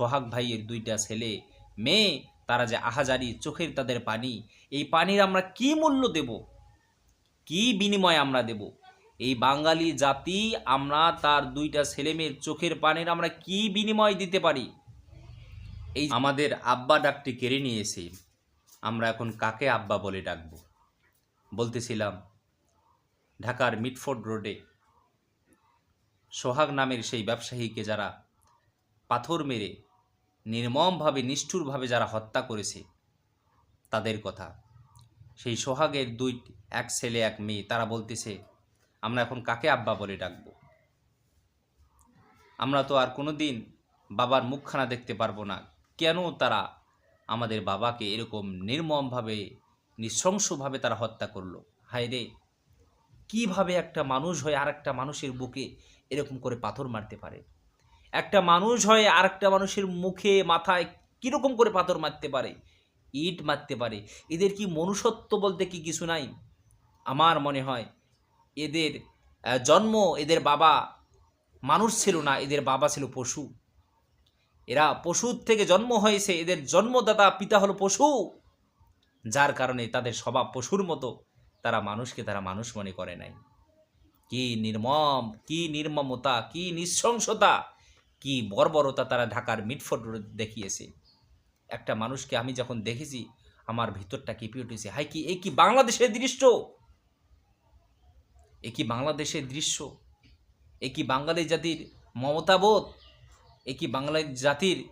সোহাগ ভাইয়ের দুইটা ছেলে, মেয়ে, তারা যে আহাজারি চোখের তাদের পানি, এই পানির আমরা কি মূল্য দেব? কি বিনিময় আমরা দেব? এই বাঙালি জাতি, আমরা তার দুইটা ছেলে মেয়ের চোখের পানির আমরা কি বিনিময় দিতে পারি? এই আমাদের আব্বা ডাকটি কেড়ে নিয়েছে। আমরা এখন কাকে আব্বা বলে ডাকবো? বলতেছিলাম, ঢাকার মিটফোর্ড রোডে। সোহাগ নামের সেই ব্যবসায়ীকে যারা পাথর মেরে নির্মমভাবে, নিষ্ঠুরভাবে যারা হত্যা করেছে, তাদের কথা। সেই সোহাগের দুই, এক ছেলে, এক মেয়ে, তারা বলতেছে, আমরা এখন কাকে আব্বা বলে ডাকব? আমরা তো আর কোনো দিন বাবার মুখখানা দেখতে পারব না। কেন তারা আমাদের বাবাকে এরকম নির্মমভাবে, নৃশংসভাবে তারা হত্যা করল? হায় রে, কীভাবে একটা মানুষ হয়ে আর একটা মানুষের বুকে এরকম করে পাথর মারতে পারে? একটা মানুষ হয় আর একটা মানুষের মুখে, মাথায় কীরকম করে পাথর মারতে পারে? ইট মারতে পারে। এদের কি মনুষ্যত্ব বলতে কি কিছু নাই? আমার মনে হয় এদের জন্ম এদের বাবা মানুষ ছিল না, এদের বাবা ছিল পশু। এরা পশুর থেকে জন্ম হয়েছে, এদের জন্মদাতা পিতা হলো পশু। যার কারণে তাদের স্বভাব পশুর মতো, তারা মানুষকে তারা মানুষ মনে করে নাই। কি নির্মম, কি নির্মমতা, কি নৃশংসতা কি বর্বরতা তারা ঢাকার মিটফোর্ড রোড দেখিয়েছে। একটা মানুষকে আমি যখন দেখেছি, আমার ভিতরটা কেঁপে উঠেছে। হাই, কি, এ কি বাংলাদেশের দৃশ্য? এ কি বাংলাদেশের দৃশ্য? এ কি বাঙালি জাতির মমতাবোধ? এ কি বাংলা জাতির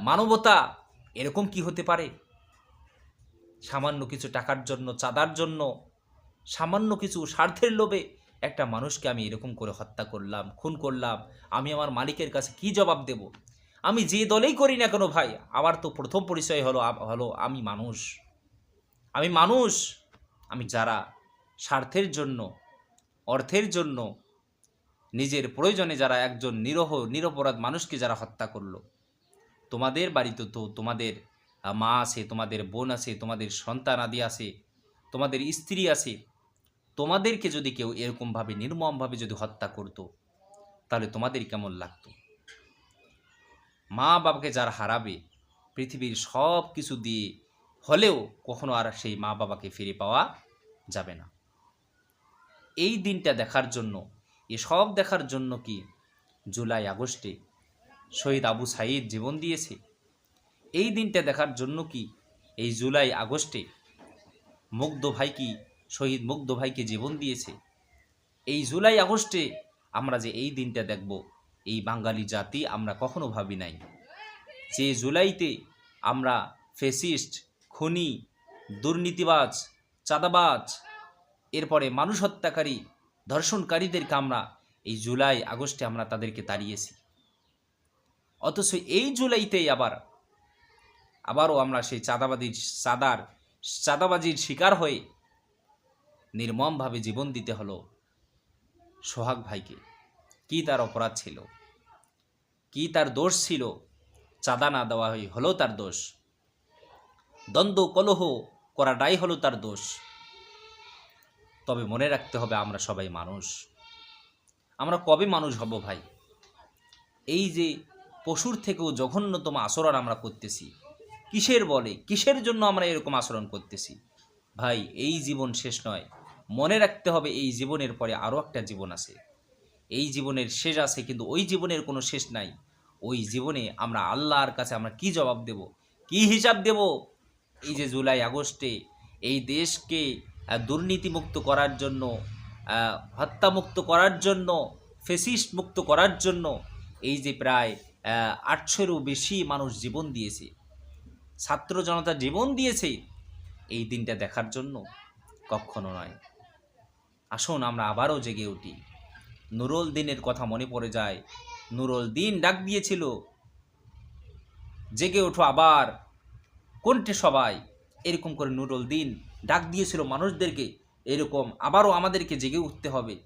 মানবতা? এরকম কি হতে পারে? সামান্য কিছু টাকার জন্য, চাঁদার জন্য, সামান্য কিছু স্বার্থের লোভে একটা মানুষকে আমি এরকম করে হত্যা করলাম, খুন করলাম, আমি আমার মালিকের কাছে কি জবাব দেব? আমি যে দলেই করি না কেন ভাই? আমার তো প্রথম পরিচয় হলো হলো আমি মানুষ। আমি মানুষ, আমি যারা স্বার্থের জন্য, অর্থের জন্য, নিজের প্রয়োজনে যারা একজন নিরহ, নিরপরাধ মানুষকে যারা হত্যা করল। তোমাদের বাড়িতে তো তোমাদের মা আছে, তোমাদের বোন আছে, তোমাদের সন্তান আদি আছে, তোমাদের স্ত্রী আছে তোমাদেরকে যদি কেউ এরকমভাবে নির্মমভাবে যদি হত্যা করতো, তাহলে তোমাদের কেমন লাগতো? মা বাবাকে যারা হারাবে, পৃথিবীর সব কিছু দিয়ে হলেও কখনো আর সেই মা বাবাকে ফিরে পাওয়া যাবে না। এই দিনটা দেখার জন্য, এসব দেখার জন্য কি জুলাই, আগস্টে শহীদ আবু সাইদ জীবন দিয়েছে? এই দিনটা দেখার জন্য কি এই জুলাই, আগস্টে মুগ্ধ ভাই কি শহীদ মুগ্ধ ভাইকে জীবন দিয়েছে। এই জুলাই আগস্টে আমরা যে এই দিনটা দেখব, এই বাঙালি জাতি আমরা কখনো ভাবি নাই। যে জুলাইতে আমরা ফেসিস্ট খুনি, দুর্নীতিবাজ, চাঁদাবাজ, এরপরে মানুষ হত্যাকারী, ধর্ষণকারীদেরকে আমরা এই জুলাই আগস্টে আমরা তাদেরকে তাড়িয়েছি। অথচ এই জুলাইতেই আবার, আবারও আমরা সেই চাঁদাবাজির, চাঁদার, চাঁদাবাজির শিকার হয়ে নির্মমভাবে জীবন দিতে হলো সোহাগ ভাইকে। কি তার অপরাধ ছিল? কি তার দোষ ছিল? চাঁদা না দেওয়া হলো তার দোষ? দ্বন্দ্ব কলহ করাটাই হলো তার দোষ। তবে মনে রাখতে হবে আমরা সবাই মানুষ। আমরা কবে মানুষ হব ভাই? এই যে পশুর থেকেও জঘন্যতম আচরণ আমরা করতেছি, কিসের বলে? কিসের জন্য আমরা এরকম আচরণ করতেছি? ভাই, এই জীবন শেষ নয়। মনে রাখতে হবে এই জীবনের পরে আরও একটা জীবন আছে। এই জীবনের শেষ আছে, কিন্তু ওই জীবনের কোনো শেষ নাই। ওই জীবনে আমরা আল্লাহর কাছে আমরা কি জবাব দেব? কি হিসাব দেব? এই যে জুলাই, আগস্টে এই দেশকে দুর্নীতিমুক্ত করার জন্য হত্যামুক্ত করার জন্য ফেসিস্ট মুক্ত করার জন্য এই যে প্রায় আটশোরও বেশি মানুষ জীবন দিয়েছে। ছাত্র জনতা জীবন দিয়েছে এই দিনটা দেখার জন্য কখনো নয়। আসুন আমরা আবারও জেগে উঠি। নুরুল দিনের কথা মনে পড়ে যায়। নুরুল দিন ডাক দিয়েছিল। জেগে ওঠো আবার। কোনটে সবাই? এরকম করে নুরুল দিন ডাক দিয়েছিল মানুষদেরকে। এরকম আবারও আমাদেরকে জেগে উঠতে হবে।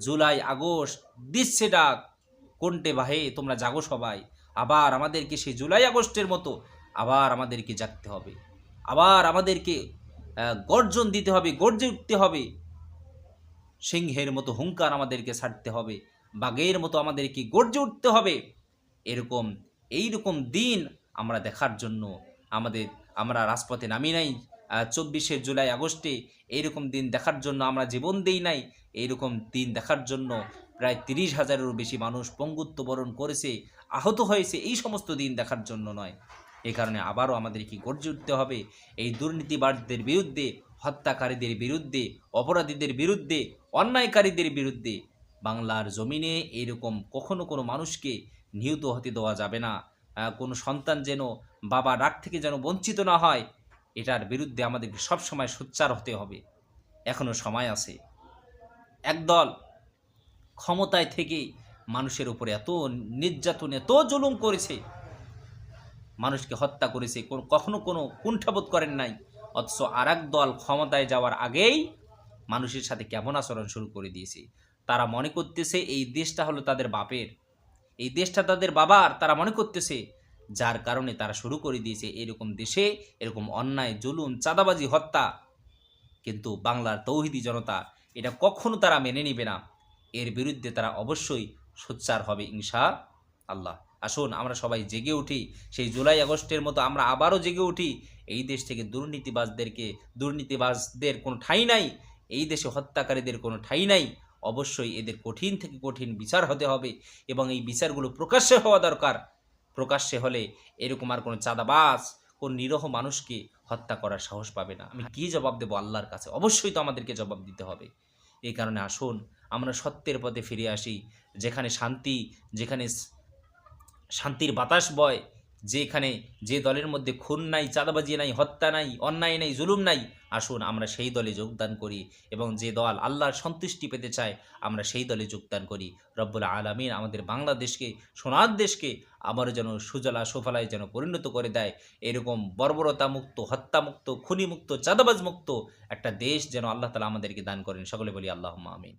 জুলাই, আগস্ট, দিচ্ছে ডাক। কোনটে বাহে তোমরা জাগো সবাই। আবার আমাদেরকে সেই জুলাই, আগস্টের মতো আবার আমাদেরকে জাগতে হবে। আবার আমাদেরকে গর্জন দিতে হবে, গর্জে উঠতে হবে। সিংহের মতো হুঙ্কার আমাদেরকে ছাড়তে হবে, বাঘের মতো আমাদেরকে গর্জে উঠতে হবে। এরকম এই রকম দিন আমরা দেখার জন্য আমাদের, আমরা রাজপথে নামি নাই। চব্বিশে জুলাই আগস্টে এইরকম দিন দেখার জন্য আমরা জীবন দেই নাই। এইরকম দিন দেখার জন্য প্রায় তিরিশ হাজারেরও বেশি মানুষ পঙ্গুত্ব বরণ করেছে, আহত হয়েছে, এই সমস্ত দিন দেখার জন্য নয়। এই কারণে আবারও আমাদেরকে গর্জে উঠতে হবে। এই দুর্নীতিবাদদের বিরুদ্ধে, হত্যাকারীদের বিরুদ্ধে, অপরাধীদের বিরুদ্ধে অন্যায়কারীদের বিরুদ্ধে বাংলার জমিনে এইরকম কখনো কোনো মানুষকে নিহত হতে দেওয়া যাবে না। কোনো সন্তান যেন বাবা ডাক থেকে যেন বঞ্চিত না হয়, এটার বিরুদ্ধে আমাদেরকে সবসময় সোচ্চার হতে হবে। এখনও সময় আছে। একদল ক্ষমতায় থেকে মানুষের উপরে এত নির্যাতন, এত জুলুম করেছে, মানুষকে হত্যা করেছে কখনো কোনো কুণ্ঠাবোধ করেন নাই। অথচ আর দল ক্ষমতায় যাওয়ার আগেই মানুষের সাথে কেমন আচরণ শুরু করে দিয়েছে। তারা মনে করতেছে এই দেশটা হলো তাদের বাপের। এই দেশটা তাদের বাবার, তারা মনে করতেছে, যার কারণে তারা শুরু করে দিয়েছে এরকম দেশে এরকম অন্যায়, জুলুম, চাঁদাবাজি, হত্যা। কিন্তু বাংলার তৌহিদি জনতা এটা কখনো তারা মেনে নেবে না। এর বিরুদ্ধে তারা অবশ্যই সোচ্চার হবে ইনশা আল্লাহ আসুন আমরা সবাই জেগে উঠি। সেই জুলাই আগস্টের মতো আমরা আবারও জেগে উঠি। এই দেশ থেকে দুর্নীতিবাজদেরকে, দুর্নীতিবাজদের কোনো ঠাঁই নাই। এই দেশে হত্যাকারীদের কোনো ঠাঁই নাই। অবশ্যই এদের কঠিন থেকে কঠিন বিচার হতে হবে এবং এই বিচারগুলো প্রকাশ্যে হওয়া দরকার। প্রকাশ্যে হলে এরকম আর কোনো চাঁদাবাজ, কোন নিরহ মানুষকে হত্যা করার সাহস পাবে না। আমি কি জবাব দেবো আল্লাহর কাছে? অবশ্যই তো আমাদেরকে জবাব দিতে হবে। এই কারণে আসুন, আমরা সত্যের পথে ফিরে আসি। যেখানে শান্তি, যেখানে শান্তির বাতাস বয় যেখানে যে দলের মধ্যে খুন নাই, চাঁদাবাজি নাই, হত্যা নাই, অন্যায় নাই, জুলুম নাই, আসুন আমরা সেই দলে যোগদান করি এবং যে দল আল্লাহর সন্তুষ্টি পেতে চায়, আমরা সেই দলে যোগদান করি। রব্বুল আলমিন আমাদের বাংলাদেশকে, সোনার দেশকে আবারও যেন সুজলা সুফলায় যেন পরিণত করে দেয়। এরকম বর্বরতা মুক্ত, হত্যা মুক্ত, খুনি মুক্ত, চাঁদাবাজ মুক্ত একটা দেশ যেন আল্লাহ তালা আমাদেরকে দান করেন। সকলে বলি আল্লাহ আমিন।